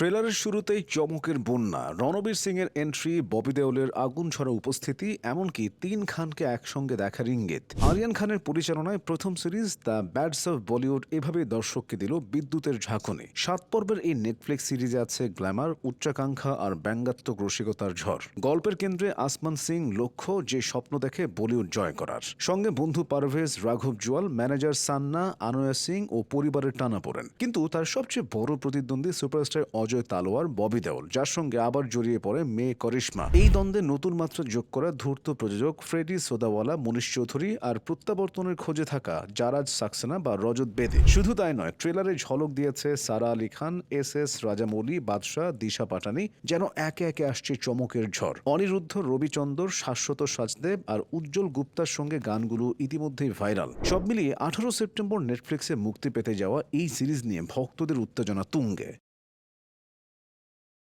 ট্রেলারের শুরুতেই চমকের বন্যা। রণবীর সিং এর এন্ট্রি ববি দেওলের আগুন ছড়া উপস্থিতি, এমনকি তিন খানকে একসঙ্গে দেখার ইঙ্গিত আরিয়ান খানের পরিচালনায় প্রথম series the Bads of Bollywood এভাবে দর্শককে দিল বিদ্যুতের ঝাঁকুনি। সাত পর্বের এই নেটফ্লিক্স সিরিজে আছে গ্ল্যামার, উচ্চাকাঙ্ক্ষা আর ব্যঙ্গাত্মক রসিকতার ঝড়। গল্পের কেন্দ্রে আসমান সিং লক্ষ্য যে স্বপ্ন দেখে বলিউড জয় করার। সঙ্গে বন্ধু পারভেজ, রাঘব জুয়াল, ম্যানেজার সান্না, আনয়া সিং ও পরিবারের টানা পড়েন। কিন্তু তার সবচেয়ে বড় প্রতিদ্বন্দ্বী সুপারস্টার অজয় তালোয়ার ববি দেওল, যার সঙ্গে আবার জড়িয়ে পড়ে মেয়ে করিশ্মা। এই দ্বন্দ্বে নতুন মাত্রা যোগ করা ধূর্ত প্রযোজক ফ্রেডি সোদাওয়ালা, মনীষ চৌধুরী আর প্রত্যাবর্তনের খোঁজে থাকা জারাজ সাক্সেনা বা রজত বেদে। শুধু তাই নয়, ট্রেলারে ঝলক দিয়েছে সারা আলী খান, এস এস রাজামৌলি, বাদশাহ, দিশা পাটানি, যেন একে একে আসছে চমকের ঝড়। অনিরুদ্ধ, রবিচন্দর, শাশ্বত সাজদেব আর উজ্জ্বল গুপ্তার সঙ্গে গানগুলো ইতিমধ্যেই ভাইরাল। সব মিলিয়ে আঠারো সেপ্টেম্বর নেটফ্লিক্সে মুক্তি পেতে যাওয়া এই সিরিজ নিয়ে ভক্তদের উত্তেজনা তুঙ্গে।